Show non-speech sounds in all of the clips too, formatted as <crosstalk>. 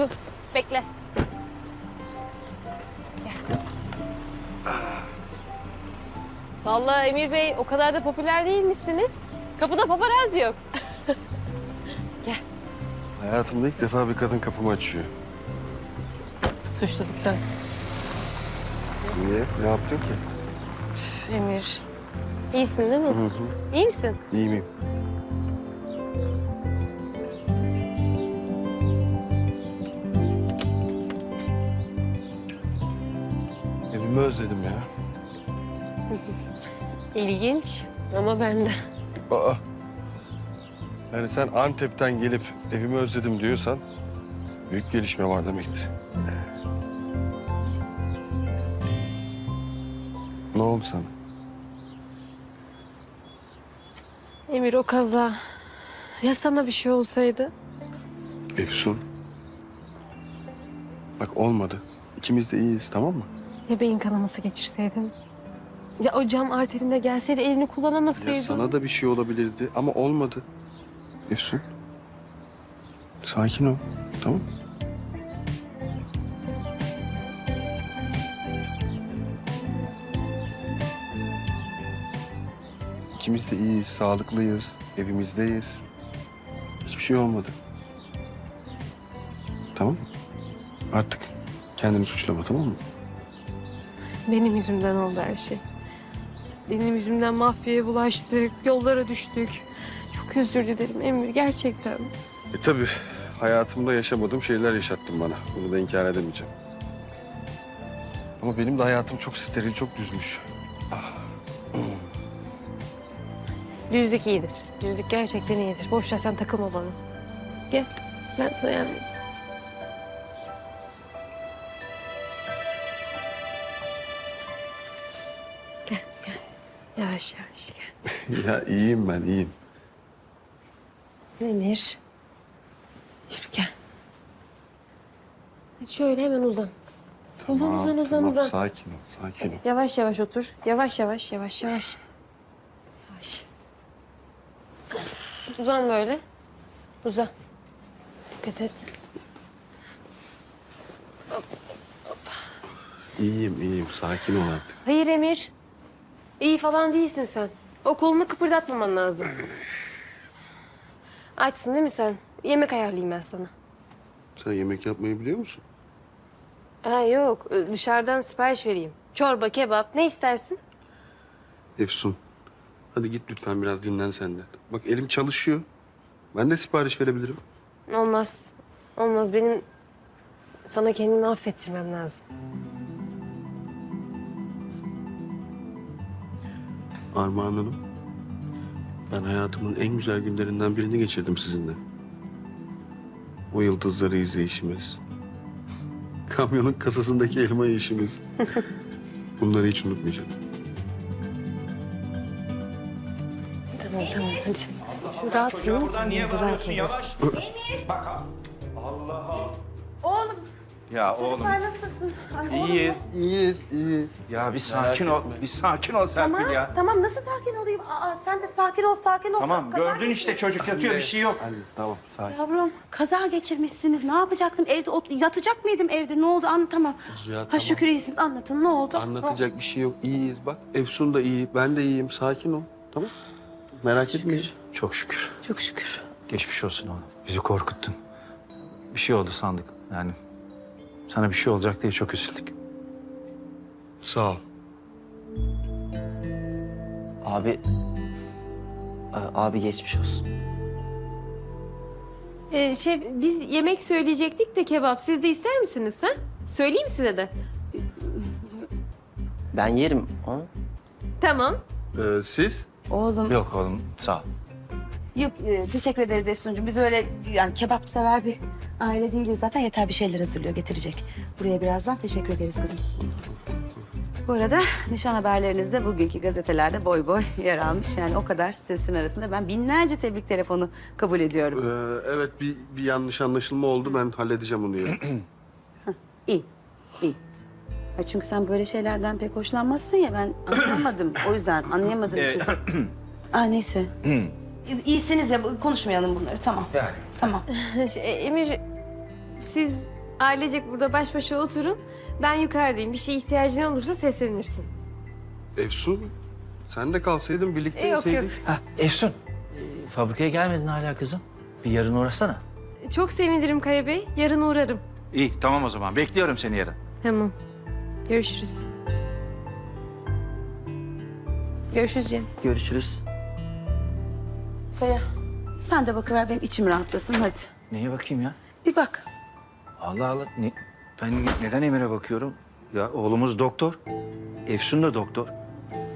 Dur bekle. Gel. Vallahi Emir Bey o kadar da popüler değilmişsiniz. Kapıda paparazzi yok. <laughs> Hayatımda ilk defa bir kadın kapımı açıyor. Suçluluktan. Niye? Ne yaptın ki? Emir. İyisin değil mi? Hı hı. İyi misin? İyi miyim? Özledim ya. <laughs> İlginç ama ben de. Aa. Yani sen Antep'ten gelip evimi özledim diyorsan büyük gelişme var demektir. Ne oldu sana? Emir o kaza. Ya sana bir şey olsaydı? Efsun. Bak olmadı. İkimiz de iyiyiz tamam mı? Ya beyin kanaması geçirseydin? Ya o cam arterinde gelseydi elini kullanamasaydın? Ya sana da bir şey olabilirdi ama olmadı. Efsun. Sakin ol. Tamam? İkimiz de iyiyiz, sağlıklıyız, evimizdeyiz. Hiçbir şey olmadı. Tamam mı? Artık kendini suçlama tamam mı? Benim yüzümden oldu her şey. Benim yüzümden mafyaya bulaştık, yollara düştük. Çok özür dilerim Emir, gerçekten. E tabii hayatımda yaşamadığım şeyler yaşattın bana. Bunu da inkar edemeyeceğim. Ama benim de hayatım çok steril, çok düzmüş. <clears throat> Düzlük iyidir. Düzlük gerçekten iyidir. Boş ver sen takılma bana. Gel, ben sana yardım edeyim. Yavaş yavaş gel. <laughs> ya iyiyim ben, iyiyim. Emir. Yürü gel. Şöyle hemen uzan. Uzan, uzan, uzan, tamam. uzan. Sakin ol, sakin ol. Yavaş yavaş otur. Yavaş yavaş, yavaş yavaş. Yavaş. Uzan böyle. Uzan. Dikkat et. İyiyim, iyiyim. Sakin ol artık. Hayır Emir. İyi falan değilsin sen. O kolunu kıpırdatmaman lazım. Açsın değil mi sen? Yemek ayarlayayım ben sana. Sen yemek yapmayı biliyor musun? Ha yok, dışarıdan sipariş vereyim. Çorba, kebap, ne istersin? Efsun, hadi git lütfen biraz dinlen sen de. Bak elim çalışıyor. Ben de sipariş verebilirim. Olmaz. Olmaz. Benim sana kendimi affettirmem lazım. Armağan Hanım, ben hayatımın en güzel günlerinden birini geçirdim sizinle. O yıldızları izleyişimiz. <laughs> Kamyonun kasasındaki elma yiyişimiz. <laughs> Bunları hiç unutmayacağım. Tamam tamam hadi. Şu rahatsın değil mi? Buradan niye bağırıyorsun yavaş? Bak Allah Ya oğlum çocuklar nasılsın? Ay, oğlum, iyiyiz. İyiyiz, iyiyiz. Ya bir sakin ol. Bir sakin ol Tamam, Serpil ya. tamam. Nasıl sakin olayım? Aa, sen de sakin ol, sakin ol. Tamam Kaza gördün işte çocuk yatıyor bir şey yok. Hadi tamam, sakin. Yavrum, kaza geçirmişsiniz. Ne yapacaktım? Evde ot- yatacak mıydım evde? Ne oldu? Anlatamam. Ya, Ha tamam. şükür iyisiniz. Anlatın. Ne oldu? Anlatacak bir şey yok. İyiyiz bak. Efsun da iyi, ben de iyiyim. Sakin ol, tamam? Merak etmeyin. Çok şükür. Çok şükür. Geçmiş olsun oğlum. Bizi korkuttun. Bir şey oldu sandık. Yani sana bir şey olacak diye çok üzüldük. Sağ ol. Abi... A- Abi geçmiş olsun. Ee, şey biz yemek söyleyecektik de kebap. Siz de ister misiniz ha? Söyleyeyim size de. Ben yerim onu. Tamam. Ee, siz? Oğlum. Yok oğlum sağ ol. Yok, e, teşekkür ederiz Efsuncuğum. Biz öyle yani kebap sever bir aile değiliz. Zaten yeter bir şeyler hazırlıyor, getirecek. Buraya birazdan teşekkür ederiz kızım. Bu arada nişan haberleriniz de bugünkü gazetelerde boy boy yer almış. Yani o kadar sesin arasında ben binlerce tebrik telefonu kabul ediyorum. Ee, evet bir, bir yanlış anlaşılma oldu. Ben halledeceğim onu ya. <clears throat> İyi, iyi. Ya çünkü sen böyle şeylerden pek hoşlanmazsın ya ben anlayamadım. o yüzden anlayamadığım <clears throat> için. sor- <clears throat> Aa neyse. İyisiniz ya konuşmayalım bunları tamam. Yani. Tamam. <laughs> Şey, Emir siz Ailecek burada baş başa oturun. Ben yukarıdayım. Bir şey ihtiyacın olursa seslenirsin. Efsun sen de kalsaydın birlikte E, yok, yok. Ha Efsun, e, fabrikaya gelmedin hala kızım. Bir yarın uğrasana. Çok sevinirim Kaya Bey. Yarın uğrarım. İyi tamam o zaman. Bekliyorum seni yarın. Tamam. Görüşürüz. Görüşürüz Cem. Görüşürüz. Kaya sen de bakıver benim içim rahatlasın hadi. Neye bakayım ya? Bir bak. Allah Allah. Ne, ben neden Emir'e bakıyorum? Ya oğlumuz doktor. Efsun da doktor.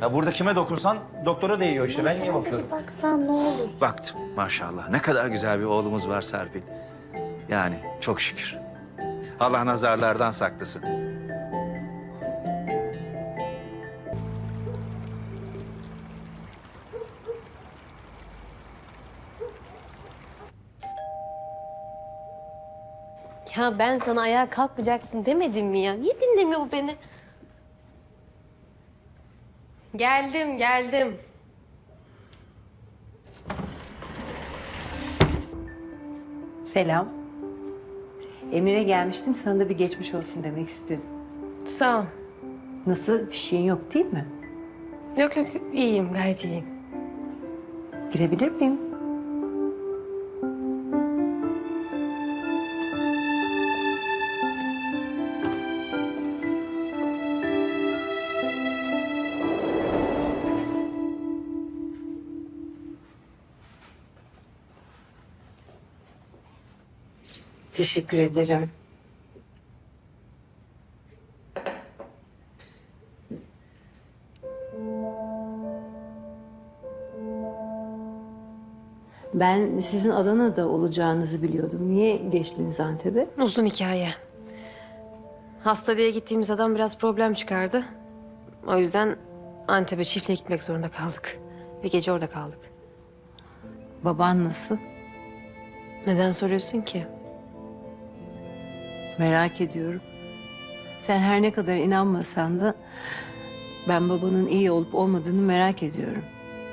Ya burada kime dokunsan doktora değiyor işte. Ben niye bakıyorum? Baksan ne olur. Baktım maşallah. Ne kadar güzel bir oğlumuz var Serpil. Yani çok şükür. Allah nazarlardan saklasın. Ya ben sana ayağa kalkmayacaksın demedim mi ya? Niye dinlemiyor bu beni? Geldim, geldim. Selam. Emir'e gelmiştim. Sana da bir geçmiş olsun demek istedim. Sağ ol. Nasıl? Bir şeyin yok değil mi? Yok yok, iyiyim, gayet iyiyim. Girebilir miyim? Teşekkür ederim. Ben sizin Adana'da olacağınızı biliyordum. Niye geçtiniz Antep'e? Uzun hikaye. Hastaneye gittiğimiz adam biraz problem çıkardı. O yüzden Antep'e çiftle gitmek zorunda kaldık. Bir gece orada kaldık. Baban nasıl? Neden soruyorsun ki? Merak ediyorum. Sen her ne kadar inanmasan da ben babanın iyi olup olmadığını merak ediyorum.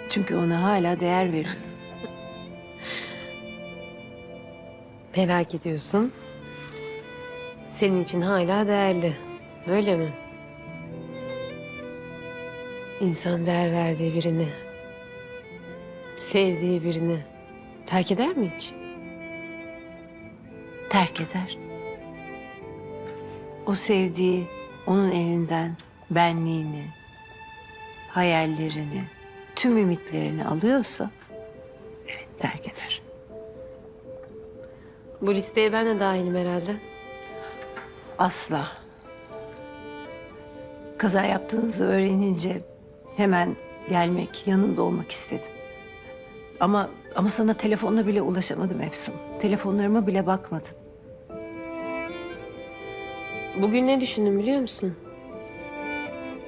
Çünkü ona hala değer veriyorum. <laughs> Merak ediyorsun. Senin için hala değerli. Öyle mi? İnsan değer verdiği birini, sevdiği birini terk eder mi hiç? Terk eder. O sevdiği onun elinden benliğini, hayallerini, tüm ümitlerini alıyorsa evet terk eder. Bu listeye ben de dahilim herhalde. Asla. Kaza yaptığınızı öğrenince hemen gelmek, yanında olmak istedim. Ama ama sana telefonla bile ulaşamadım Efsun. Telefonlarıma bile bakmadın. Bugün ne düşündüm biliyor musun?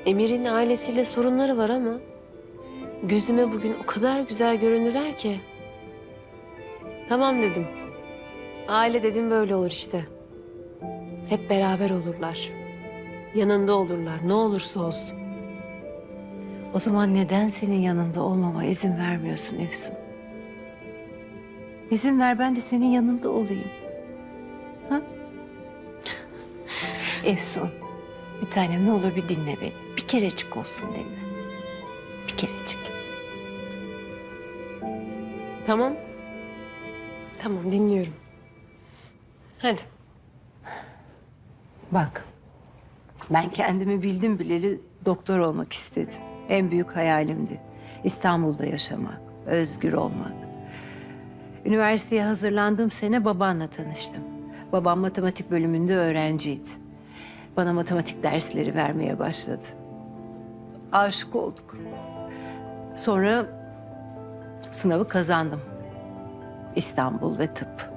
Emir'in ailesiyle sorunları var ama gözüme bugün o kadar güzel göründüler ki. Tamam dedim. Aile dedim böyle olur işte. Hep beraber olurlar. Yanında olurlar ne olursa olsun. O zaman neden senin yanında olmama izin vermiyorsun Efsun? İzin ver ben de senin yanında olayım. Efsun, bir tanem ne olur bir dinle beni. Bir kerecik olsun dinle. Bir kerecik. Tamam. Tamam dinliyorum. Hadi. Bak, ben kendimi bildim bileli doktor olmak istedim. En büyük hayalimdi. İstanbul'da yaşamak, özgür olmak. Üniversiteye hazırlandığım sene babanla tanıştım. Babam matematik bölümünde öğrenciydi. Bana matematik dersleri vermeye başladı. Aşık olduk. Sonra sınavı kazandım. İstanbul ve tıp.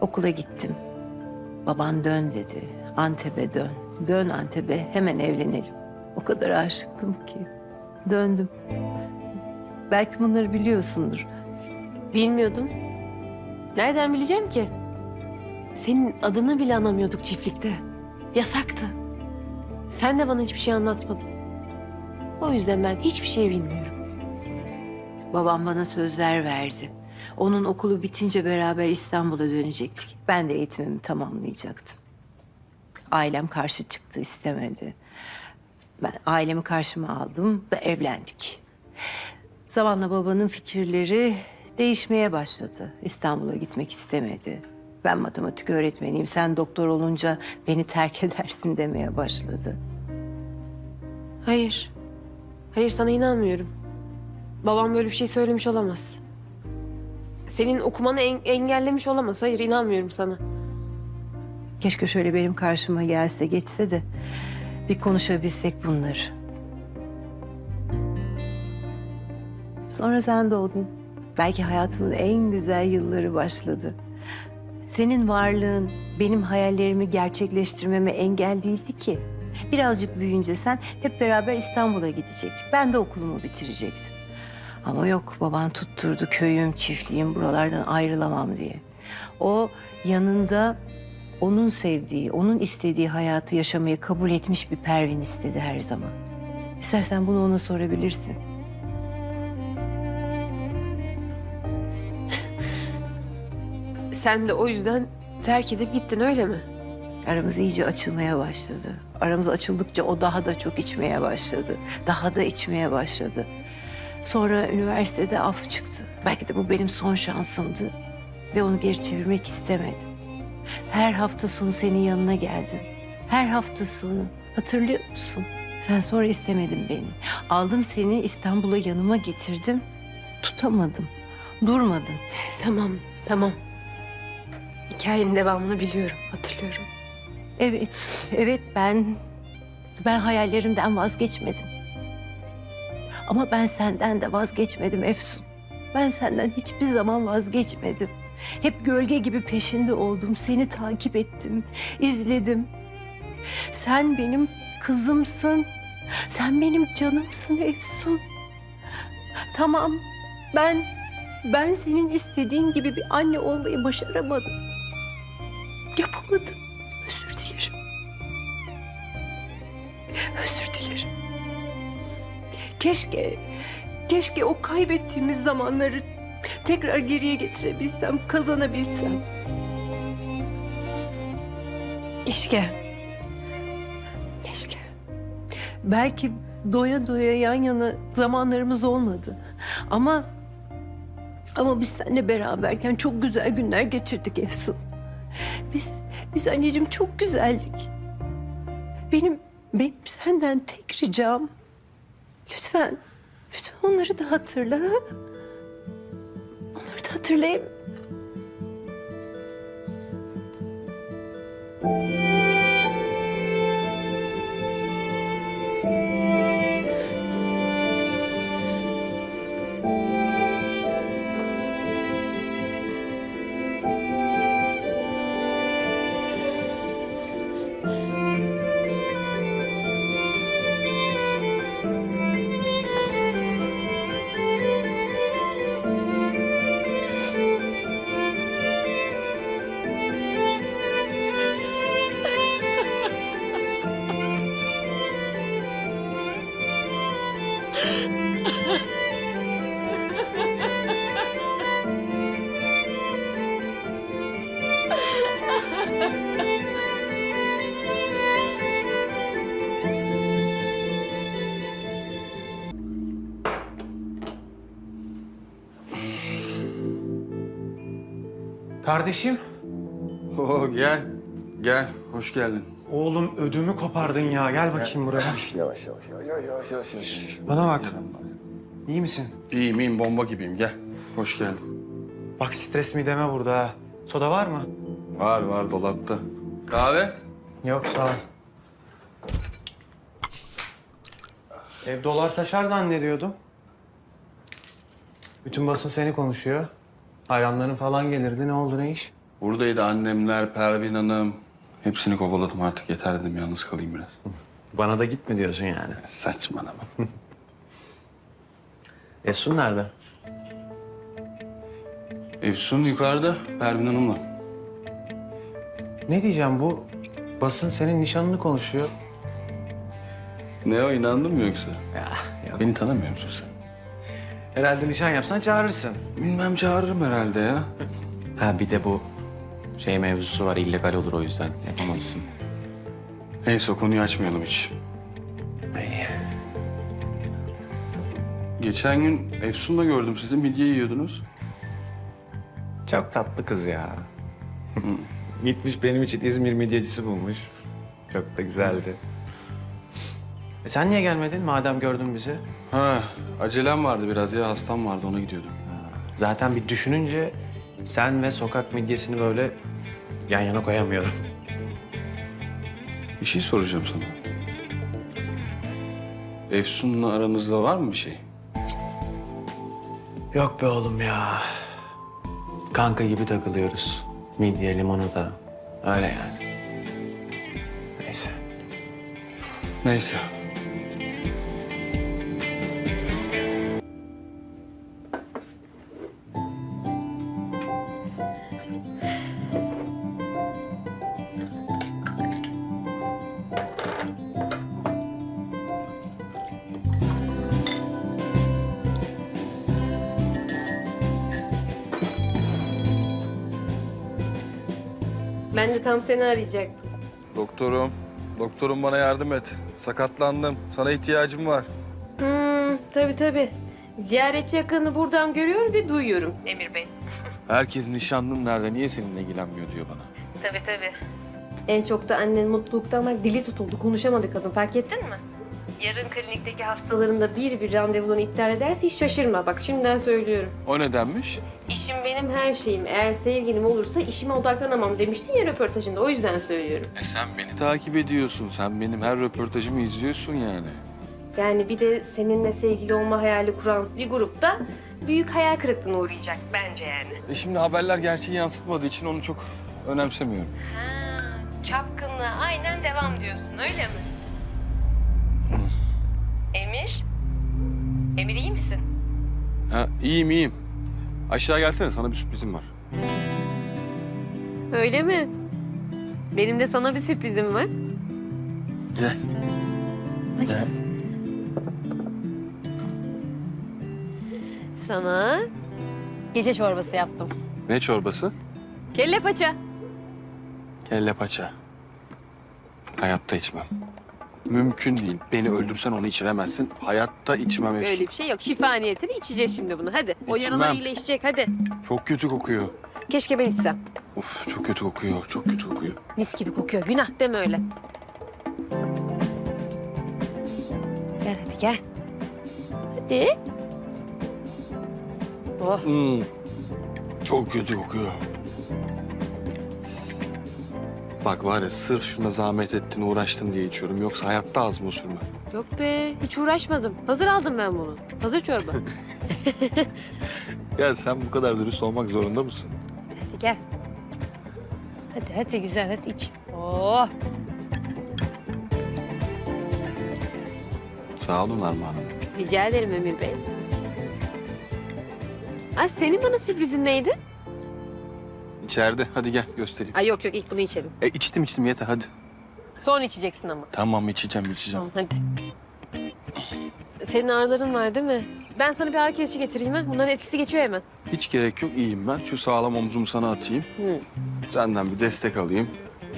Okula gittim. Baban dön dedi. Antep'e dön. Dön Antep'e hemen evlenelim. O kadar aşıktım ki. Döndüm. Belki bunları biliyorsundur. Bilmiyordum. Nereden bileceğim ki? Senin adını bile anamıyorduk çiftlikte. Yasaktı. Sen de bana hiçbir şey anlatmadın. O yüzden ben hiçbir şey bilmiyorum. Babam bana sözler verdi. Onun okulu bitince beraber İstanbul'a dönecektik. Ben de eğitimimi tamamlayacaktım. Ailem karşı çıktı, istemedi. Ben ailemi karşıma aldım ve evlendik. Zamanla babanın fikirleri değişmeye başladı. İstanbul'a gitmek istemedi. Ben matematik öğretmeniyim, sen doktor olunca beni terk <laughs> edersin demeye başladı. Hayır. Hayır sana inanmıyorum. Babam böyle bir şey söylemiş olamaz. Senin okumanı en- engellemiş olamaz. Hayır inanmıyorum sana. Keşke şöyle benim karşıma gelse, geçse de bir konuşabilsek bunları. Sonra sen doğdun. Belki hayatımın en güzel yılları başladı. Senin varlığın benim hayallerimi gerçekleştirmeme engel değildi ki. Birazcık büyüyünce sen hep beraber İstanbul'a gidecektik. Ben de okulumu bitirecektim. Ama yok baban tutturdu köyüm, çiftliğim buralardan ayrılamam diye. O yanında onun sevdiği, onun istediği hayatı yaşamayı kabul etmiş bir Pervin istedi her zaman. İstersen bunu ona sorabilirsin. Sen de o yüzden terk edip gittin öyle mi? Aramız iyice açılmaya başladı. Aramız açıldıkça o daha da çok içmeye başladı. Daha da içmeye başladı. Sonra üniversitede af çıktı. Belki de bu benim son şansımdı. Ve onu geri çevirmek istemedim. Her hafta sonu senin yanına geldim. Her hafta sonu. Hatırlıyor musun? Sen sonra istemedin beni. Aldım seni İstanbul'a yanıma getirdim. Tutamadım. Durmadın. Tamam, tamam. Hikayenin devamını biliyorum, hatırlıyorum. Evet, evet ben ben hayallerimden vazgeçmedim. Ama ben senden de vazgeçmedim Efsun. Ben senden hiçbir zaman vazgeçmedim. Hep gölge gibi peşinde oldum. Seni takip ettim, izledim. Sen benim kızımsın. Sen benim canımsın Efsun. Tamam, ben ben senin istediğin gibi bir anne olmayı başaramadım. Yapamadım. Özür dilerim. Özür dilerim. Keşke, keşke o kaybettiğimiz zamanları tekrar geriye getirebilsem, kazanabilsem. Keşke. Keşke. Belki doya doya yan yana zamanlarımız olmadı. Ama ama biz seninle beraberken çok güzel günler geçirdik Efsun. Biz biz anneciğim çok güzeldik. Benim benim senden tek ricam lütfen lütfen onları da hatırla. ha? Onları da hatırlayayım. Kardeşim, Oo gel. Gel. Hoş geldin. oğlum ödümü kopardın ya. Gel bakayım buraya. Yavaş yavaş yavaş yavaş yavaş yavaş. Bana bak. İyi misin? İyiyim iyiyim bomba gibiyim gel. Hoş geldin. Bak stres mideme vurdu ha. Soda var mı? Var var dolapta. Kahve? Yok sağ ol. Ev dolar taşar zannediyordum. Bütün basın seni konuşuyor. Hayranların falan gelirdi. Ne oldu ne iş? Buradaydı annemler, Pervin Hanım. Hepsini kovaladım artık yeter dedim yalnız kalayım biraz. <laughs> Bana da gitme diyorsun yani. Saçmalama. <laughs> Esun nerede? Efsun yukarıda Pervin Hanım'la. Ne diyeceğim bu basın senin nişanını konuşuyor. Ne o inandın mı yoksa? Ya, Beni tanımıyor musun sen? Herhalde nişan yapsan çağırırsın. Bilmem çağırırım herhalde ya. Ha bir de bu şey mevzusu var illegal olur o yüzden yapamazsın. Neyse o konuyu açmayalım hiç. Geçen gün Efsun'la gördüm sizi midye yiyordunuz. Çok tatlı kız ya. <laughs> Gitmiş benim için İzmir midyecisi bulmuş. Çok da güzeldi. E sen niye gelmedin madem gördün bizi? Ha, acelem vardı biraz ya hastam vardı ona gidiyordum. Zaten bir düşününce sen ve sokak midyesini böyle yan yana koyamıyorum. Bir şey soracağım sana. Efsun'la aranızda var mı bir şey? Yok be oğlum ya. Kanka gibi takılıyoruz. Midye, limonata. Öyle yani. Neyse. Neyse. Ben de tam seni arayacaktım. Doktorum, doktorum bana yardım et. Sakatlandım. Sana ihtiyacım var. Hmm, tabii tabii. Ziyaretçi yakını buradan görüyor ve duyuyorum Emir Bey. <laughs> Herkes nişanlın nerede, niye seninle ilgilenmiyor diyor bana. Tabii tabii. En çok da annen mutluluktan bak dili tutuldu. Konuşamadı kadın fark ettin mi? Yarın klinikteki hastalarında bir bir randevunu iptal ederse hiç şaşırma. Bak şimdiden söylüyorum. O nedenmiş? İşim benim her şeyim. Eğer sevgilim olursa işime odaklanamam demiştin ya röportajında. O yüzden söylüyorum. E sen beni takip ediyorsun. Sen benim her röportajımı izliyorsun yani. Yani bir de seninle sevgili olma hayali kuran bir grupta büyük hayal kırıklığına uğrayacak bence yani. E şimdi haberler gerçeği yansıtmadığı için onu çok önemsemiyorum. Ha, çapkınlığa aynen devam diyorsun öyle mi? Emir? Emir iyi misin? Ha iyiyim iyiyim. Aşağı gelsene sana bir sürprizim var. Öyle mi? Benim de sana bir sürprizim var. Gel. Gel. Sana gece çorbası yaptım. Ne çorbası? Kelle paça. Kelle paça. Hayatta içmem. Mümkün değil. Beni öldürsen onu içiremezsin. Hayatta içmem. Öyle bir şey yok. Şifa niyetine içeceğiz şimdi bunu. Hadi. O İçmem. yaralar iyileşecek hadi. Çok kötü kokuyor. Keşke ben içsem. Of çok kötü kokuyor. Çok kötü kokuyor. Mis gibi kokuyor. Günah deme öyle. Gel hadi gel. Hadi. Oh. Hmm. Çok kötü kokuyor. Bak var ya sırf şuna zahmet ettin uğraştın diye içiyorum. Yoksa hayatta ağzıma sürme. Yok be hiç uğraşmadım. Hazır aldım ben bunu. Hazır çorba. <laughs> <laughs> Ya sen bu kadar dürüst olmak zorunda mısın? hadi gel. Hadi hadi güzel hadi iç. Oh. Sağ olun Armağan Hanım. Rica ederim Emir Bey. Ay senin bana sürprizin neydi? İçeride. Hadi gel göstereyim. Ay yok yok ilk bunu içelim. E içtim içtim yeter hadi. Sonra içeceksin ama. Tamam içeceğim içeceğim. Tamam hadi. Senin ağrıların var değil mi? Ben sana bir ağrı kesici getireyim ha. Bunların etkisi geçiyor hemen. Hiç gerek yok iyiyim ben. Şu sağlam omzumu sana atayım. Hı. Senden bir destek alayım.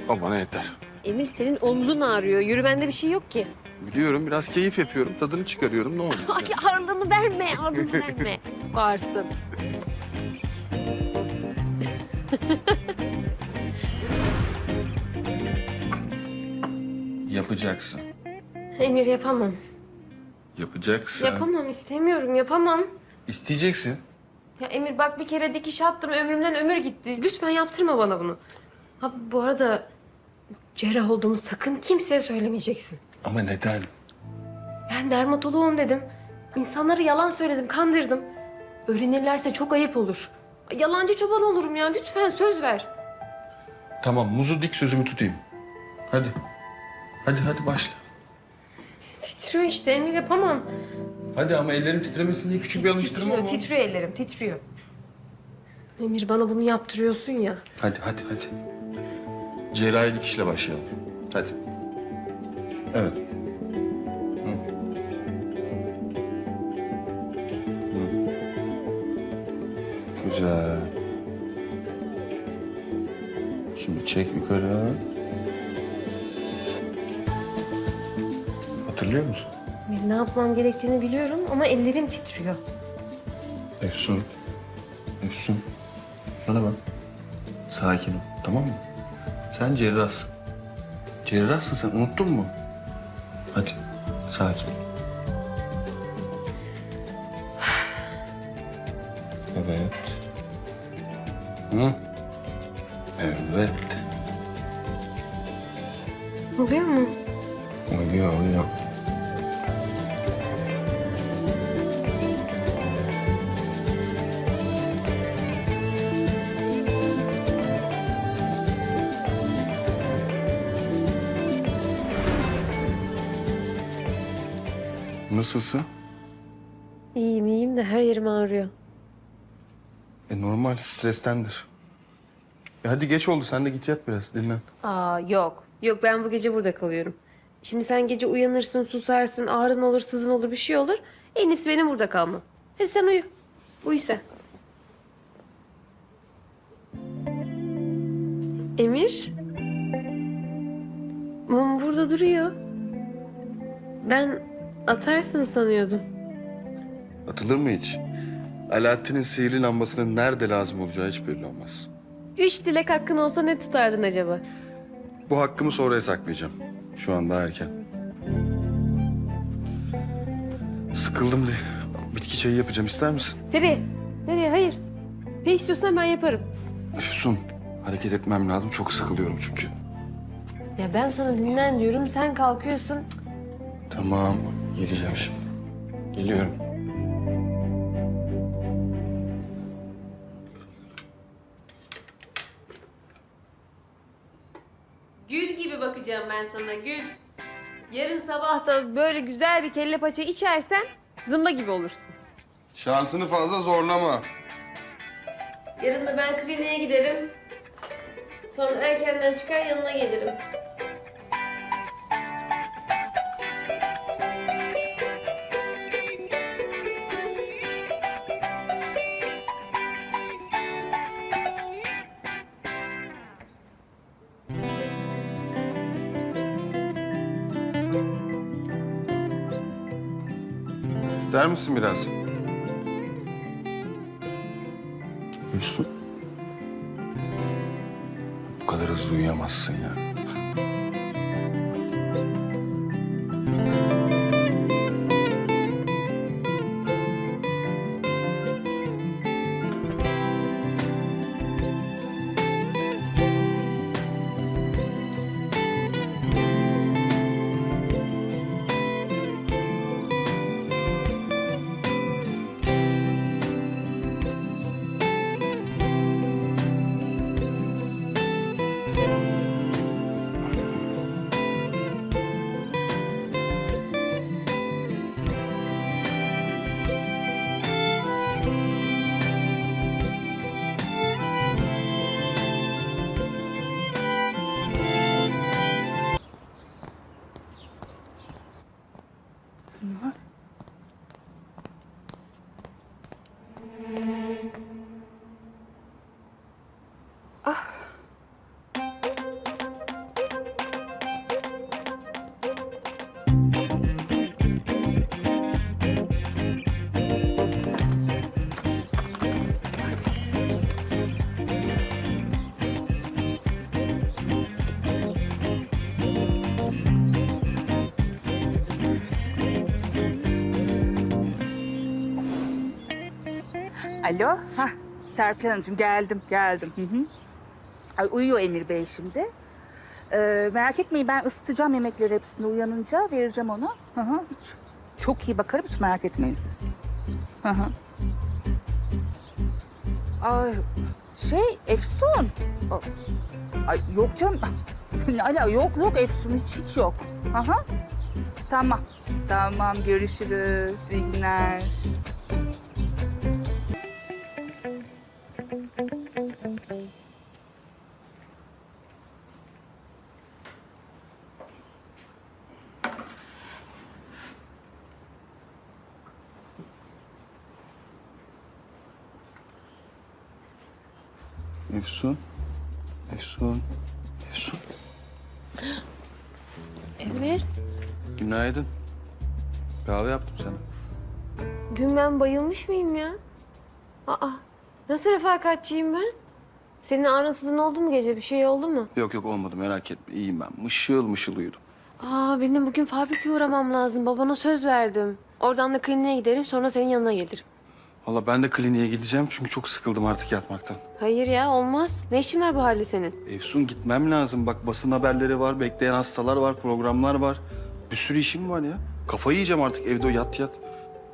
O bana yeter. Emir senin omzun ağrıyor. Yürümende bir şey yok ki. Biliyorum biraz keyif yapıyorum. Tadını çıkarıyorum. Ne olur. <laughs> Ay ağırlığını verme, ağırlığını verme. <laughs> Çok ağırsın. <laughs> Yapacaksın. Emir yapamam. Yapacaksın. Yapamam, istemiyorum, yapamam. İsteyeceksin. Ya Emir bak bir kere dikiş attım, ömrümden ömür gitti. Lütfen yaptırma bana bunu. Ha bu arada cerrah olduğumu sakın kimseye söylemeyeceksin. Ama neden? Ben dermatoloğum dedim. İnsanlara yalan söyledim, kandırdım. Öğrenirlerse çok ayıp olur. Yalancı çoban olurum ya. Lütfen söz ver. Tamam muzu dik sözümü tutayım. Hadi. Hadi hadi başla. Titriyor işte Emir yapamam. Hadi ama ellerin titremesin diye küçük bir alıştırma titriyor, titriyor ellerim, titriyor. Emir bana bunu yaptırıyorsun ya. Hadi hadi hadi. Cerrahi dikişle başlayalım. Hadi. Evet. Güzel. Şimdi çek yukarı. Hatırlıyor musun? Ne yapmam gerektiğini biliyorum ama ellerim titriyor. Efsun. Efsun. Bana bak. Sakin ol, tamam mı? Sen cerrahsın. Cerrahsın sen, unuttun mu? Hadi, sakin. Evet. Hı? Evet. Oluyor mu? Oluyor, oluyor. Nasılsın? İyiyim iyiyim de her yerim ağrıyor. E normal, strestendir. E hadi geç oldu, sen de git yat biraz, dinlen. Aa yok. Yok ben bu gece burada kalıyorum. Şimdi sen gece uyanırsın, susarsın, ağrın olur, sızın olur, bir şey olur. En iyisi benim burada kalmam. Hadi sen uyu. Uyu sen. Emir. Mum burada duruyor. Ben atarsın sanıyordum. Atılır mı hiç? Alaaddin'in sihirli lambasının nerede lazım olacağı hiç belli olmaz. Üç dilek hakkın olsa ne tutardın acaba? Bu hakkımı sonraya saklayacağım. Şu an daha erken. Sıkıldım bir bitki çayı yapacağım. ister misin? Nereye? Nereye? Hayır. Ne istiyorsan ben yaparım. Füsun, hareket etmem lazım. Çok sıkılıyorum çünkü. Ya ben sana dinlen diyorum, sen kalkıyorsun. Tamam, geleceğim şimdi. Geliyorum. Ben sana gül. Yarın sabah da böyle güzel bir kelle paça içersen zımba gibi olursun. Şansını fazla zorlama. Yarın da ben kliniğe giderim. Sonra erkenden çıkar yanına gelirim. İster misin biraz? Füsun. Bu kadar hızlı uyuyamazsın ya. Alo. Hah, Serpil Hanımcığım geldim, geldim. Hı hı. Ay, uyuyor Emir Bey şimdi. Ee, merak etmeyin ben ısıtacağım yemekleri hepsini uyanınca vereceğim ona. Hı hı, hiç. Çok iyi bakarım hiç merak etmeyin siz. Hı hı. Ay, şey Efsun. Ay, yok canım. <laughs> ala yok yok Efsun hiç hiç yok. Aha. Tamam. Tamam görüşürüz. İyi günler. Efsun. Efsun. Efsun. Emir, Günaydın. Kahve yaptım sana. dün ben bayılmış mıyım ya? Aa, nasıl refakatçiyim ben? Senin ağrınsızın oldu mu gece? Bir şey oldu mu? Yok yok olmadı merak etme. İyiyim ben. Mışıl mışıl uyudum. Aa, benim bugün fabrikaya uğramam lazım. Babana söz verdim. Oradan da kliniğe giderim, sonra senin yanına gelirim. Valla ben de kliniğe gideceğim çünkü çok sıkıldım artık yatmaktan. Hayır ya, olmaz. Ne işin var bu halde senin? Efsun gitmem lazım. Bak basın haberleri var, bekleyen hastalar var, programlar var. Bir sürü işim var ya. Kafayı yiyeceğim artık evde o yat yat.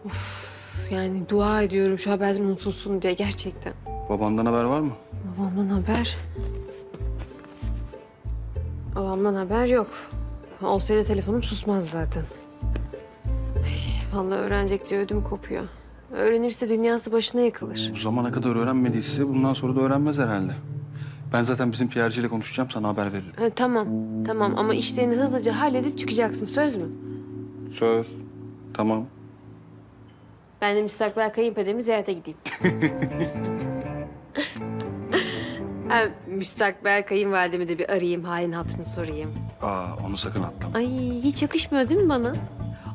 Üf, Yani dua ediyorum şu haberden unutulsun diye gerçekten. Babandan haber var mı? Babamdan haber... Babamdan haber yok. Olsaydı telefonum susmaz zaten. Ay, vallahi öğrenecek diye ödüm kopuyor. Öğrenirse dünyası başına yıkılır. Bu zamana kadar öğrenmediyse bundan sonra da öğrenmez herhalde. Ben zaten bizim PRC ile konuşacağım sana haber veririm. Ha, tamam, tamam ama işlerini hızlıca halledip çıkacaksın. Söz mü? Söz. Tamam. Ben de müstakbel kayınpederimi ziyarete gideyim. <laughs> ha, müstakbel kayınvalidemi de bir arayayım, halini hatırını sorayım. Aa onu sakın atlama. Ay hiç yakışmıyor değil mi bana?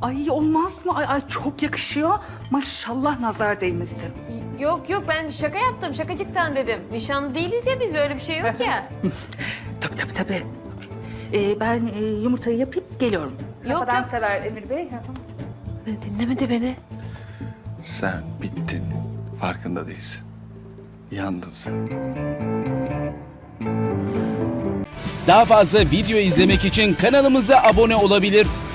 Ay olmaz mı? Ay, ay çok yakışıyor. Maşallah nazar değmesin. Yok yok ben şaka yaptım, şakacıktan dedim. Nişanlı değiliz ya biz, böyle bir şey yok ya. <laughs> Tabii tabii tabii. Ee, ben e, yumurtayı yapıp geliyorum. Yok, Kafadan yok. sever Emir Bey. Dinlemedi beni. Sen bittin. Farkında değilsin. Yandın sen. Daha fazla video izlemek için kanalımıza abone olabilir.